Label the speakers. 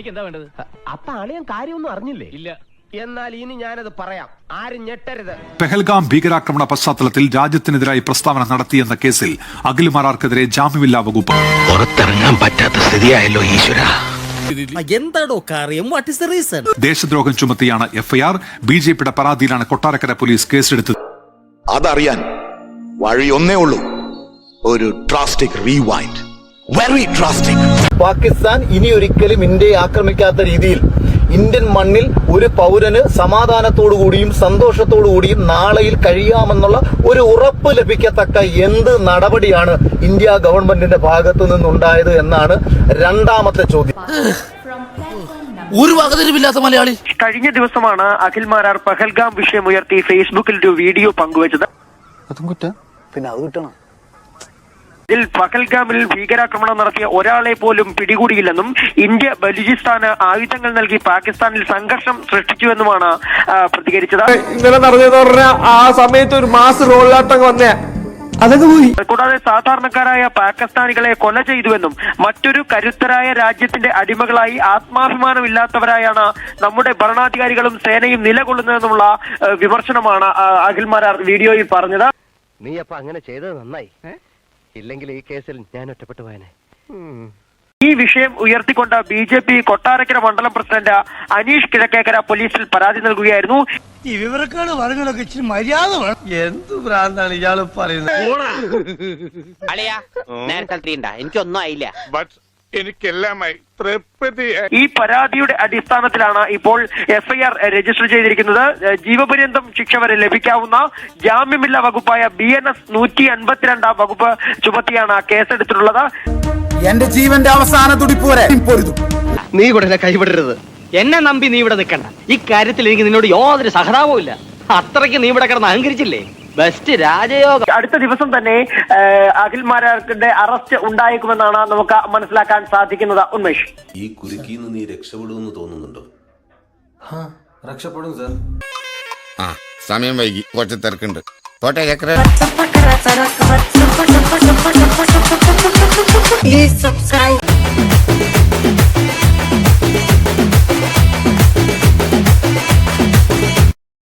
Speaker 1: തനിക്ക് എന്താ വേണ്ടത്
Speaker 2: അപ്പൊ അളിയൻ കാര്യമൊന്നും അറിഞ്ഞില്ലേ?
Speaker 1: ഇല്ല.
Speaker 2: എന്നാൽ ഇനി ഞാനത് പറയാം. ആരും ഞെട്ടരുത്.
Speaker 3: പെഹൽഗാം ഭീകരാക്രമണ പശ്ചാത്തലത്തിൽ രാജ്യത്തിനെതിരായി പ്രസ്താവന നടത്തിയെന്ന കേസിൽ അഖിൽമാരാർക്കെതിരെ ജാമ്യമില്ലാ വകുപ്പ്.
Speaker 4: പുറത്തിറങ്ങാൻ പറ്റാത്ത സ്ഥിതിയായല്ലോ ഈശ്വര.
Speaker 5: എന്താണോ കാര്യം? വാട്ട് ഇസ് ദ റീസൺ
Speaker 3: ദേശദ്രോഹം ചുമത്തിയാണ് എഫ്ഐആർ. ബി ജെ പിയുടെ പരാതിയിലാണ് കൊട്ടാരക്കര പോലീസ് കേസെടുത്തത്.
Speaker 4: അതറിയാൻ വഴി ഒന്നേ ഉള്ളൂ. ഒരു drastic rewind very drastic
Speaker 6: Pakistan ഇനി ഒരിക്കലും ഇന്ത്യയെ ആക്രമിക്കാത്ത രീതിയിൽ ഇന്ത്യൻ മണ്ണിൽ ഒരു പൗരന് സമാധാനത്തോടുകൂടിയും സന്തോഷത്തോടുകൂടിയും നാളെയിൽ കഴിയാമെന്നുള്ള ഒരു ഉറപ്പ് ലഭിക്കത്തക്ക എന്ത് നടപടിയാണ് ഇന്ത്യ ഗവൺമെന്റിന്റെ ഭാഗത്തു നിന്നുണ്ടായത് എന്നാണ് രണ്ടാമത്തെ ചോദ്യം.
Speaker 5: ഒരു വകതിരിവില്ലാത്ത മലയാളി.
Speaker 7: കഴിഞ്ഞ ദിവസമാണ് അഖിൽ മാരാർ പഹൽഗാം വിഷയം ഉയർത്തി ഫേസ്ബുക്കിൽ ഒരു വീഡിയോ പങ്കുവച്ചത്.
Speaker 6: പിന്നെ അത് കിട്ടണം.
Speaker 7: ഇതിൽ പഹൽഗാമിൽ ഭീകരാക്രമണം നടത്തിയ ഒരാളെ പോലും പിടികൂടിയില്ലെന്നും ഇന്ത്യ ബലൂചിസ്ഥാന് ആയുധങ്ങൾ നൽകി പാകിസ്ഥാനിൽ സംഘർഷം സൃഷ്ടിച്ചുവെന്നുമാണ് പ്രതികരിച്ചത്.
Speaker 8: ഇന്നലെ നടന്നതെന്ന് പറഞ്ഞാൽ ആ സമയത്ത് ഒരു മാസ് റോളാട്ടം വന്നേ. അതൊക്കെ പോയി.
Speaker 7: കൂടാതെ സാധാരണക്കാരായ പാകിസ്ഥാനികളെ കൊല ചെയ്തുവെന്നും മറ്റൊരു കരുത്തരായ രാജ്യത്തിന്റെ അടിമകളായി ആത്മാഭിമാനമില്ലാത്തവരായാണ് നമ്മുടെ ഭരണാധികാരികളും സേനയും നിലകൊള്ളുന്നതെന്നുള്ള വിമർശനമാണ് അഖിൽമാരാർ വീഡിയോയിൽ പറഞ്ഞത്.
Speaker 2: നീ അപ്പൊ അങ്ങനെ ചെയ്തത് നന്നായി. ഇല്ലെങ്കിൽ ഈ കേസിൽ ഞാൻ ഒറ്റപ്പെട്ടു പോയനെ.
Speaker 7: ഈ വിഷയം ഉയർത്തിക്കൊണ്ട് ബി ജെ പി കൊട്ടാരക്കര മണ്ഡലം പ്രസിഡന്റ് അനീഷ് കിഴക്കേക്കര പോലീസിൽ പരാതി നൽകുകയായിരുന്നു.
Speaker 8: ഈ വിവരക്കാട് പറഞ്ഞൊക്കെ ഇച്ചിരി മര്യാദ എന്ത് ഭ്രാന്താണ് ഇയാൾ പറയുന്നത്?
Speaker 9: അളിയാ നേരത്തെ എനിക്കൊന്നും ആയില്ല.
Speaker 10: എനിക്കെല്ലാമായി തൃപ്തിയായി
Speaker 7: ഈ പരാതിയുടെ അടിസ്ഥാനത്തിലാണ് ഇപ്പോൾ എഫ്ഐആർ രജിസ്റ്റർ ചെയ്തിരിക്കുന്നത്. ജീവപര്യന്തം ശിക്ഷ വരെ ലഭിക്കാവുന്ന ജാമ്യമില്ലാ വകുപ്പായ ബി എൻ എസ് നൂറ്റി അൻപത്തിരണ്ടാം വകുപ്പ് ചുമത്തിയാണ് കേസെടുത്തിട്ടുള്ളത്.
Speaker 6: എന്റെ ജീവന്റെ അവസാന തുടിപ്പ് വരെ പൊരുതും.
Speaker 2: നീ ഇവിടെ കൈവിടരുത്.
Speaker 9: എന്നെ നമ്പി നീ ഇവിടെ നിൽക്കണ്ട. ഇക്കാര്യത്തിൽ കാര്യത്തിൽ എനിക്ക് നിന്നോട് യാതൊരു സഹതാപവും ഇല്ല അത്രയ്ക്ക് നീ ഇവിടെ കിടന്ന് അഹങ്കരിച്ചില്ലേ? ബെസ്റ്റ് രാജയോഗം
Speaker 7: അടുത്ത ദിവസം തന്നെ അഖിൽമാരുടെ അഖിൽ മാരാർക്കിന്റെ അറസ്റ്റ് ഉണ്ടായേക്കുമെന്നാണ് നമുക്ക് മനസ്സിലാക്കാൻ സാധിക്കുന്നത് ഉന്മേഷ്
Speaker 11: ഈ കുരുക്കിൽ നിന്ന് നീ രക്ഷപ്പെടുമെന്ന് തോന്നുന്നുണ്ടോ
Speaker 6: രക്ഷപ്പെടും സാർ
Speaker 4: ആ സമയം വൈകി കുറച്ച് തിരക്കുണ്ട് പോട്ടെ ചക്ര
Speaker 12: Please subscribe